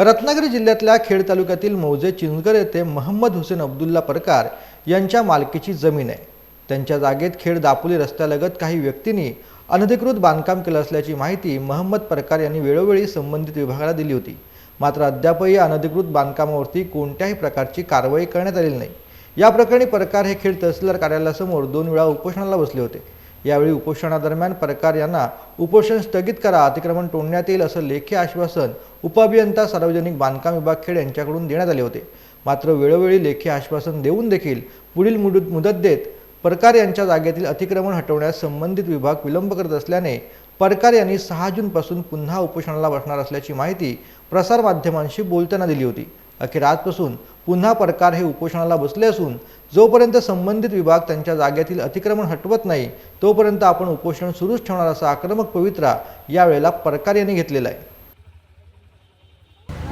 रत्नागिरी जिल्ह्यातल्या खेड तालुक्यातील मौजे चिंचगर येथे महम्मद हुसेन अब्दुल्ला परकार यांच्या मालकीची जमीन आहे. त्यांच्या जागेत खेड दापोली रस्त्यालगत काही व्यक्तींनी अनधिकृत बांधकाम केलं असल्याची माहिती महम्मद परकार यांनी वेळोवेळी संबंधित विभागाला दिली होती. मात्र अद्यापही अनधिकृत बांधकामावरती कोणत्याही प्रकारची कारवाई करण्यात आलेली नाही. या प्रकरणी परकार हे खेड तहसीलदार कार्यालयासमोर दोन वेळा उपोषणाला बसले होते. यावेळी उपोषणादरम्यान परकार यांना उपोषण स्थगित करा अतिक्रमण तोडण्यात येईल असं लेखी आश्वासन उपअभियंता सार्वजनिक बांधकाम विभाग खेड यांच्याकडून देण्यात आले होते. मात्र वेळोवेळी लेखी आश्वासन देऊन देखील पुढील मुदत मुदत देत परकार यांच्या जागेतील अतिक्रमण हटवण्यास संबंधित विभाग विलंब करत असल्याने परकार यांनी सहा जूनपासून पुन्हा उपोषणाला बसणार असल्याची माहिती प्रसारमाध्यमांशी बोलताना दिली होती. अखेर आजपासून पुन्हा परकार हे उपोषणाला बसले असून जोपर्यंत संबंधित विभाग त्यांच्या जागेतील अतिक्रमण हटवत नाही तोपर्यंत आपण उपोषण सुरूच ठेवणार असा आक्रमक पवित्रा यावेळेला परकार यांनी घेतलेला आहे.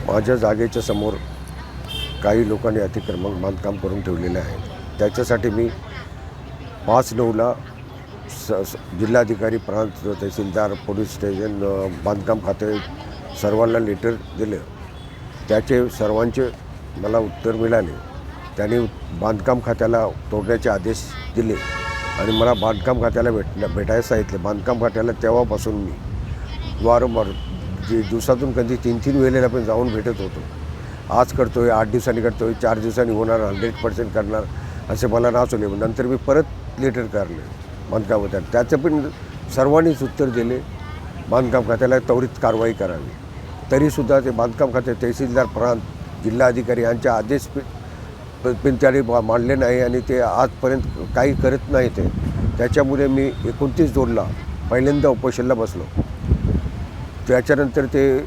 माझ्या जागेच्या समोर काही लोकांनी अतिक्रमण बांधकाम करून ठेवलेले आहे. त्याच्यासाठी मी पाच नऊला स जिल्हाधिकारी प्रांत तहसीलदार पोलीस स्टेशन बांधकाम खाते सर्वांना लेटर दिलं. त्याचे सर्वांचे मला उत्तर मिळाले. त्यांनी बांधकाम खात्याला तोडण्याचे आदेश दिले आणि मला बांधकाम खात्याला भेट भेटायला सांगितले. बांधकाम खात्याला तेव्हापासून मी वारंवार जे दिवसातून कधी तीन तीन वेळेला पण जाऊन भेटत होतो. आज करतोय आठ दिवसांनी करतोय चार दिवसांनी होणार हंड्रेड पर्सेंट करणार असे मला नाचवले नंतर मी परत लेटर काढले बांधकाम खात्यात त्याचं पण सर्वांनीच उत्तर दिले. बांधकाम खात्याला त्वरित कारवाई करावी. तरीसुद्धा ते बांधकाम खाते तहसीलदार प्रांत जिल्हाधिकारी यांच्या आदेश पण त्याने मांडले नाही आणि ते आजपर्यंत काही करत नाही ते. त्याच्यामुळे मी एकोणतीस जोडला. पहिल्यांदा उपोषणला बसलो. त्याच्यानंतर ते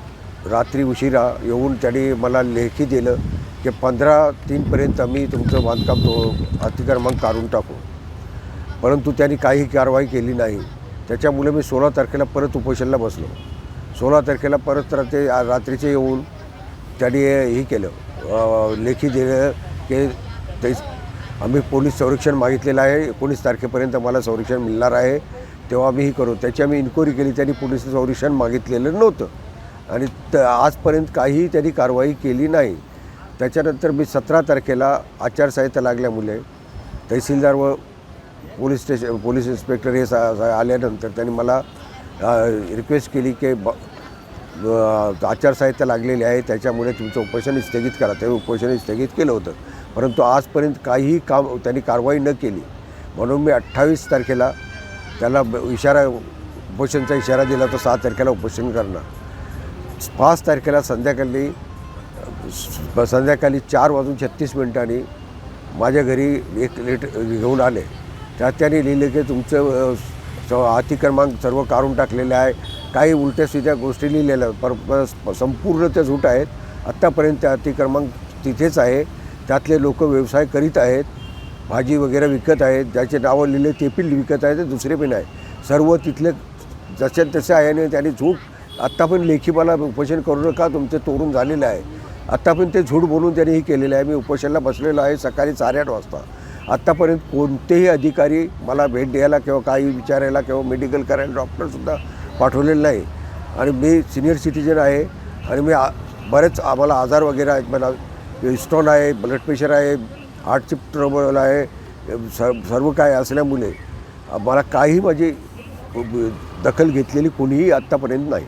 रात्री उशिरा येऊन त्याने मला लेखी दिलं की पंधरा तीनपर्यंत आम्ही तुमचं बांधकाम तो अतिक्रमण काढून टाकू. परंतु त्यांनी काही कारवाई केली नाही. त्याच्यामुळे मी सोळा तारखेला परत उपोषणला बसलो. सोळा तारखेला परत रा- ते रात्रीचे येऊन त्यांनी हे केलं. लेखी दिलं की ते आम्ही पोलीस संरक्षण मागितलेलं आहे. एकोणीस तारखेपर्यंत मला संरक्षण मिळणार आहे. तेव्हा आम्ही ही करू. त्याची आम्ही इन्क्वायरी केली. त्यांनी पोलीस संरक्षण मागितलेलं नव्हतं. आणि त आजपर्यंत काहीही त्यांनी कारवाई केली नाही. त्याच्यानंतर मी सतरा तारखेला आचारसंहिता लागल्यामुळे तहसीलदार व पोलीस स्टेशन पोलीस इन्स्पेक्टर हे सा सा- आल्यानंतर त्यांनी मला रिक्वेस्ट केली की ब आचारसंहिता लागलेली आहे त्याच्यामुळे तुमचं उपोषण स्थगित करा. ते उपोषण स्थगित केलं होतं. परंतु आजपर्यंत काहीही काम त्यांनी कारवाई न केली. म्हणून मी अठ्ठावीस तारखेला त्याला ब- इशारा उपोषणचा इशारा दिला तर सहा तारखेला उपोषण करणार. पाच तारखेला संध्याकाळी संध्याकाळी चार वाजून छत्तीस मिनिटांनी माझ्या घरी एक लेट घेऊन आले. त्यात त्यांनी लिहिले की तुमचं अतिक्रमांक सर्व काढून टाकलेले आहे. काही उलट्या सिध्या गोष्टी लिहिलेल्या पर संपूर्ण त्या झूट आहेत. आत्तापर्यंत त्या अतिक्रमांक तिथेच आहे. त्यातले लोक व्यवसाय करीत आहेत. भाजी वगैरे विकत आहेत. ज्याचे नावं लिहिले ते पण विकत आहेत दुसरे पण आहे सर्व तिथले जसे तसे आहे आणि त्यांनी झूट आत्ता पण लेखी मला उपोषण करू नका. तुमचे तोडून झालेलं आहे. आत्ता पण ते झूट बोलून त्यांनी हे केलेलं आहे. मी उपोषणाला बसलेलो आहे. सकाळी साडेआठ वाजता. आत्तापर्यंत कोणतेही अधिकारी मला भेट द्यायला किंवा काही विचारायला किंवा मेडिकल करायला डॉक्टरसुद्धा पाठवलेलं नाही. आणि मी सिनियर सिटीजन आहे आणि मी आ बरेच आम्हाला आजार वगैरे आहेत. मला इस्टॉन आहे ब्लड प्रेशर आहे हार्टचे ट्रबल आहे स सर्व काय असल्यामुळे मला काही माझी दखल घेतलेली कोणीही आत्तापर्यंत नाही.